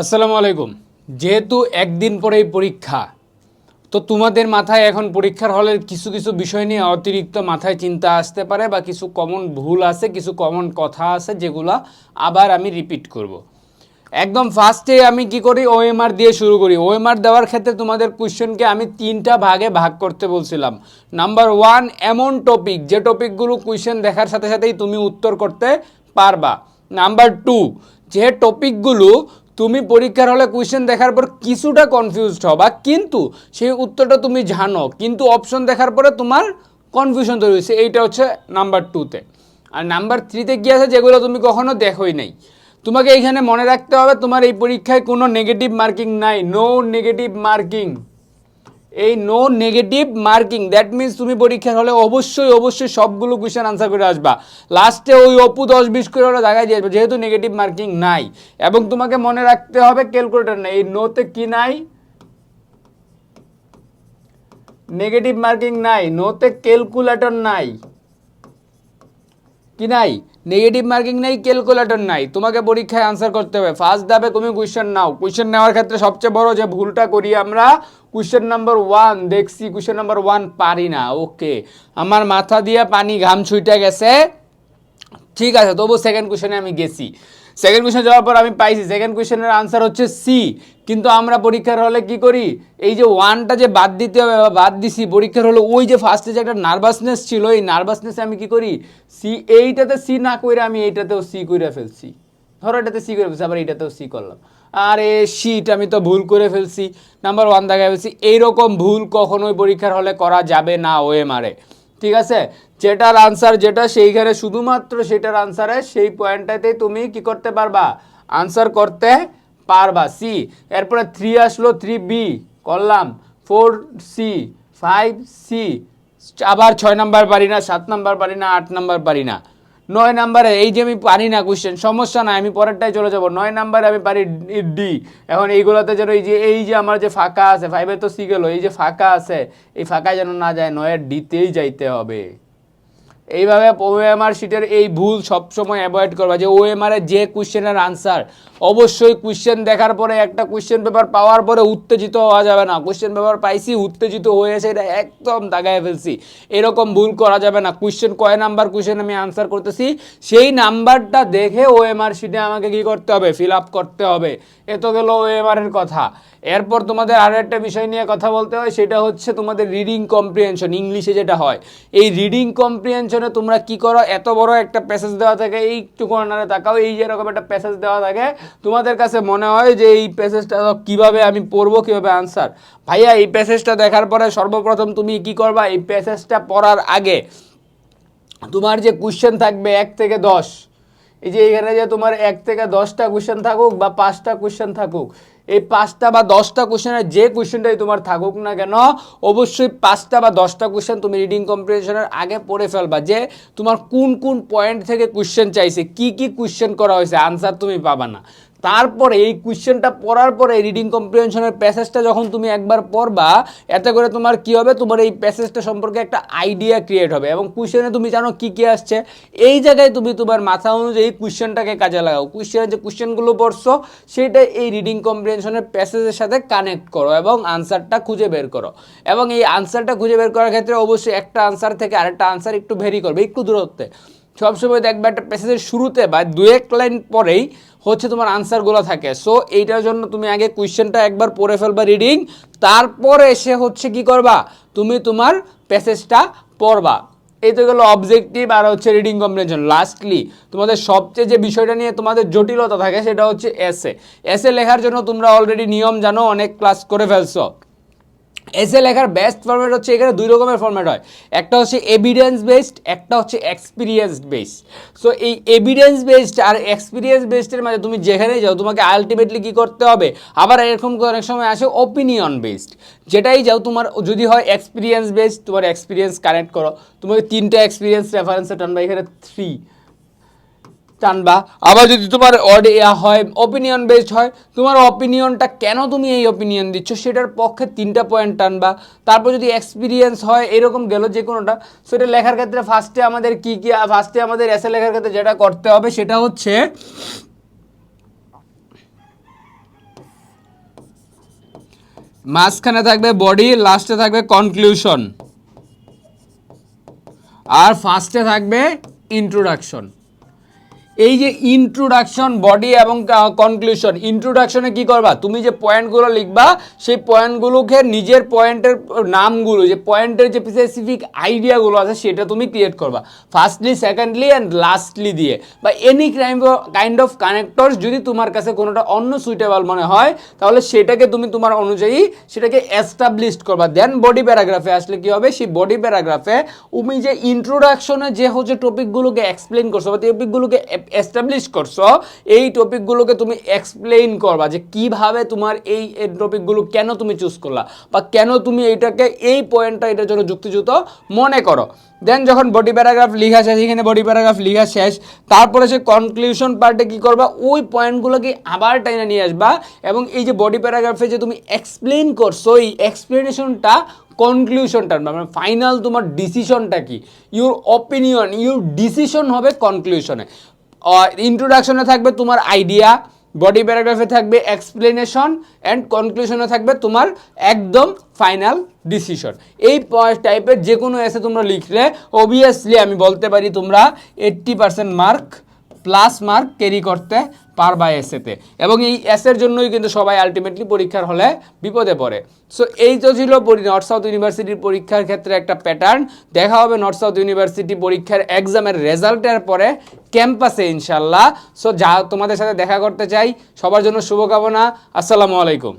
আসসালামু আলাইকুম। যেহেতু একদিন পরেই পরীক্ষা, তো তোমাদের মাথায় এখন পরীক্ষার হলের কিছু কিছু বিষয় নিয়ে অতিরিক্ত মাথায় চিন্তা আসতে পারে বা কিছু কমন ভুল আছে, কিছু কমন কথা আছে যেগুলা আবার আমি রিপিট করব। একদম ফার্স্টে আমি কি করি? ওএমআর দিয়ে শুরু করি। ওএমআর দেওয়ার ক্ষেত্রে তোমাদের কোশ্চেনকে আমি তিনটা ভাগে ভাগ করতে বলছিলাম। নাম্বার ওয়ান এমন টপিক যে টপিকগুলো কোশ্চেন দেখার সাথে সাথেই তুমি উত্তর করতে পারবা। নাম্বার টু যে টপিকগুলো তুমি পরীক্ষার হলে কোয়েশ্চেন দেখার পর কিছুটা কনফিউজড হবা, কিন্তু সেই উত্তরটা তুমি জানো, কিন্তু অপশন দেখার পরে তোমার কনফিউশন তৈরি হয়েছে। এইটা হচ্ছে নাম্বার টুতে আর নাম্বার থ্রিতে কী আছে যেগুলো তুমি কখনো দেখোই নাই? তোমাকে এইখানে মনে রাখতে হবে, তোমার এই পরীক্ষায় কোনো নেগেটিভ মার্কিং নাই নো নেগেটিভ মার্কিং এই no negative marking that means তুমি পরীক্ষার হলে অবশ্যই অবশ্যই সবগুলো কোয়েশ্চেন আনসার করে আসবা। লাস্টে ওই অপু দশ বিশ করে ওরা জায়গায় দিয়ে আসবে, যেহেতু নেগেটিভ মার্কিং নাই। এবং তোমাকে মনে রাখতে হবে ক্যালকুলেটর নাই। এই নোতে কি নাই? নেগেটিভ মার্কিং নাই। নোতে ক্যালকুলেটর নাই। কি নাই? নেগেটিভ মার্কিং নাই ক্যালকুলেটর নাই। তোমাকে পরীক্ষায় আনসার করতে হবে। ফার্স্ট ধাপে তুমি কোয়েশ্চেন নাও। কোয়েশ্চেন নেওয়ার ক্ষেত্রে সবচেয়ে বড় যে ভুলটা করি আমরা কোয়েশ্চেন নাম্বার ওয়ান দেখছি কোয়েশ্চেন নাম্বার ওয়ান পারি না। ওকে আমার মাথা দিয়ে পানি ঘাম ছুইটা গেছে। ঠিক আছে, তবু সেকেন্ড কোয়েশনে আমি গেছি। সেকেন্ড কোয়েশন যাওয়ার পর আমি পাইছি। সেকেন্ড কোয়েশনের আনসার হচ্ছে সি কিন্তু আমরা পরীক্ষার হলে কি করি? এই যে ওয়ানটা যে বাদ দিতে হবে বা বাদ দিছি, পরীক্ষার হলে ওই যে ফার্স্টে যে একটা নার্ভাসনেস ছিল, এই নার্ভাসনেসে আমি কি করি? সি এইটাতে সি না করে আমি এইটাতেও সি করে ফেলছি। ধরো এটাতে সি করে ফেলছি, আবার এইটাতেও সি করলাম। আরে শিট আমি তো ভুল করে ফেলছি। নাম্বার ওয়ান দেখায় ফেলছি এইরকম ভুল কখনোই পরীক্ষার হলে করা যাবে না ওএমআরে ঠিক আছে? যেটার আনসার যেটা সেইখানে শুধুমাত্র সেটার আনসারে সেই পয়েন্টটাতেই তুমি কি করতে পারবা? আনসার করতে পারবা। সি এরপরে থ্রি আসলো থ্রি বি করলাম। ফোর সি ফাইভ সি আবার ছয় নাম্বার পারি না, সাত নাম্বার পারি না, আট নাম্বার পারি না। নয় নাম্বারে, এই যে আমি পারি না কোয়েশ্চেন সমস্যা নাই, আমি পরেরটাই চলে যাব। নয় নাম্বারে আমি পারি ডি এখন এইগুলোতে যেন এই যে এই যে আমার যে ফাঁকা আছে ফাইভে তো সি গেলো, এই যে ফাঁকা আছে, এই ফাঁকায় যেন না যায় নয়ের ডিতেই যাইতে হবে। এইভাবে ওএমআর শিটের এই ভুল সবসময় অ্যাভয়েড করবা যে ওএমআর এর যে কোয়েশ্চেনের আনসার অবশ্যই কোশ্চেন দেখার পরে একটা কোশ্চেন পেপার পাওয়ার পরে উত্তেজিত হওয়া যাবে না। কোশ্চেন পেপার পাইছি, উত্তেজিত হয়েছে এটা একদম দাগায় ফেলছি। এরকম ভুল করা যাবে না। কোশ্চেন কয় নাম্বার কোয়েশ্চেন আমি আনসার করতেছি? সেই নাম্বারটা দেখে ওএমআর শিটে আমাকে কি করতে হবে? ফিল আপ করতে হবে। এ তো গেল ওএমআর এর কথা। এরপর তোমাদের আর একটা বিষয় নিয়ে কথা বলতে হয়, সেটা হচ্ছে তোমাদের রিডিং কম্প্রিহেনশন ইংলিশে যেটা হয়। এই রিডিং কম্প্রিহেনশনে তোমরা কি করো? এত বড় একটা প্যাসেজ দেওয়া থাকে এইটু কর্নারে তাকাও, এই যেরকম একটা প্যাসেজ দেওয়া থাকে তোমাদের কাছে মনে হয় যে এই প্যাসেজটা কীভাবে আমি পড়ব, কীভাবে আনসার ভাইয়া, এই প্যাসেজটা দেখার পরে সর্বপ্রথম তুমি কি করবা? এই প্যাসেজটা পড়ার আগে তোমার যে কোশ্চেন থাকবে এক থেকে দশ এই যে এখানে যে তোমার এক থেকে দশটা কোশ্চেন থাকুক বা পাঁচটা কোশ্চেন থাকুক, এই পাঁচটা বা দশটা কোশ্চেনের যে কোশ্চেনটাই তোমার থাকুক না কেন, অবশ্যই পাঁচটা বা দশটা কোশ্চেন তুমি রিডিং কম্পিটিশনের আগে পড়ে ফেলবা যে তোমার কোন কোন পয়েন্ট থেকে কোশ্চেন চাইছে, কি কি কোশ্চেন করা হয়েছে আনসার তুমি পাবা না। তারপরে এই কোয়েশ্চেনটা পড়ার পরে রিডিং কম্প্রিহেনশনের প্যাসেজটা যখন তুমি একবার পড়বা, এতে করে তোমার কি হবে? তোমার এই প্যাসেজটা সম্পর্কে একটা আইডিয়া ক্রিয়েট হবে। এবং কোশ্চেনে তুমি জানো কি কি আসছে? এই জায়গায় তুমি তোমার মাথা অনুযায়ী কোশ্চেনটাকে কাজে লাগাও। কোশ্চেনের যে কোশ্চেনগুলো পড়ছো, সেটা এই রিডিং কম্প্রিহেনশনের প্যাসেজের সাথে কানেক্ট করো এবং আনসারটা খুঁজে বের করো। এবং এই আনসারটা খুঁজে বের করার ক্ষেত্রে অবশ্যই একটা আনসার থেকে আরেকটা আনসার একটু ভেরি করবে, একটু দূরত্বে। সবসময় দেখবে একটা প্যাসেজের শুরুতে বা দু এক লাইন পরেই হচ্ছে তোমার আনসারগুলো থাকে। সো এইটার জন্য তুমি আগে কোয়েশ্চেনটা একবার পড়ে ফেলবা রিডিং তারপরে এসে হচ্ছে কি করবা? তুমি তোমার প্যাসেজটা পড়বা। এই তো গেলো অবজেক্টিভ আর হচ্ছে রিডিং কম্প্রিহেনশন লাস্টলি তোমাদের সবচেয়ে যে বিষয়টা নিয়ে তোমাদের জটিলতা থাকে সেটা হচ্ছে এসে এসে লেখার জন্য তোমরা অলরেডি নিয়ম জানো, অনেক ক্লাস করে ফেলছো। এসে লেখার বেস্ট ফরম্যাট হচ্ছে এখানে দুই রকমের ফরম্যাট হয়। একটা হচ্ছে এভিডেন্স বেসড একটা হচ্ছে এক্সপিরিয়েন্স বেসড সো এই এভিডেন্স বেসড আর এক্সপিরিয়েন্স বেসডের মাঝে তুমি যেখানেই যাও, তোমাকে আলটিমেটলি কী করতে হবে? আবার এরকম অনেক সময় আসে ওপিনিয়ন বেসড যেটাই যাও, তোমার যদি হয় এক্সপিরিয়েন্স বেসড তোমার এক্সপিরিয়েন্স কানেক্ট করো। তোমাকে তিনটা এক্সপিরিয়েন্স রেফারেন্সে টানবা, এখানে থ্রি টানবা আবার যদি তোমার অডিয়া হয় অপিনিয়ন বেসড হয়, তোমার অপিনিয়নটা কেন তুমি এই অপিনিয়ন দিচ্ছ সেটার পক্ষে তিনটা পয়েন্ট টানবা। তারপর যদি এক্সপিরিয়েন্স হয়, এরকম গেল যে কোনোটা, সেটা লেখার ক্ষেত্রে ফার্স্টে আমাদের কি কি ফার্স্টে আমাদের এসে লেখার ক্ষেত্রে যেটা করতে হবে সেটা হচ্ছে মাঝখানে থাকবে বডি লাস্টে থাকবে কনক্লুশন আর ফার্স্টে থাকবে ইন্ট্রোডাকশন এই যে ইন্ট্রোডাকশন বডি এবং কনক্লুশন ইন্ট্রোডাকশনে কি করবা? তুমি যে পয়েন্টগুলো লিখবা, সেই পয়েন্টগুলোকে নিজের পয়েন্টের নামগুলো, যে পয়েন্টের যে স্পেসিফিক আইডিয়াগুলো আছে, সেটা তুমি ক্রিয়েট করবা। ফার্স্টলি সেকেন্ডলি অ্যান্ড লাস্টলি দিয়ে। বা any crime kind of connectors যদি তোমার কাছে কোনোটা অন্য সুইটেবল মনে হয়, তাহলে সেটাকে তুমি তোমার অনুযায়ী সেটাকে এস্টাবলিশ করবা। দেন বডি প্যারাগ্রাফে আসলে কি হবে? সেই বডি প্যারাগ্রাফে তুমি যে ইন্ট্রোডাকশনে যে হচ্ছে টপিকগুলোকে এক্সপ্লেন করছ, বা টপিকগুলোকে এস্টাবলিশ করছ, এই টপিকগুলোকে তুমি এক্সপ্লেইন করবা যে কীভাবে তোমার এই টপিকগুলো কেন তুমি চুজ করলা বা কেন তুমি এইটাকে এই পয়েন্টটা এটার জন্য যুক্তিযুক্ত মনে করো। দেন যখন বডি প্যারাগ্রাফ লিখা শেষ, এখানে বডি প্যারাগ্রাফ লিখা শেষ, তারপরে সে কনক্লুশন পার্টে কি করবা, ওই পয়েন্টগুলোকে আবার টাইনা নিয়ে আসবা এবং এই যে বডি প্যারাগ্রাফে যে তুমি এক্সপ্লেন করছ, এই এক্সপ্লেনেশনটা কনক্লুশনটা মানে ফাইনাল তোমার ডিসিশনটা কি? ইউর অপিনিয়ন ইউর ডিসিশন হবে কনক্লুশনে ইন্ট্রোডাকশনে থাকবে তোমার আইডিয়া বডি প্যারাগ্রাফে থাকবে এক্সপ্লেনেশন অ্যান্ড কনক্লুশনে থাকবে তোমার একদম ফাইনাল ডিসিশন এই টাইপের যে কোনো এসে তোমরা লিখলে অবভিয়াসলি আমি বলতে পারি তোমরা eighty percent mark plus mark carry করতে পারবা এসেতে এবং এই এসের জন্যই কিন্তু সবাই আলটিমেটলি পরীক্ষার হলে বিপদে পড়ে। সো এই তো ছিল নর্থ সাউথ ইউনিভার্সিটির পরীক্ষার ক্ষেত্রে একটা প্যাটার্ন দেখা হবে নর্থ সাউথ ইউনিভার্সিটি পরীক্ষার এক্সামের রেজাল্টের পরে ক্যাম্পাসে ইনশাল্লাহ সো যা তোমাদের সাথে দেখা করতে চাই, সবার জন্য শুভকামনা। আসসালামু আলাইকুম।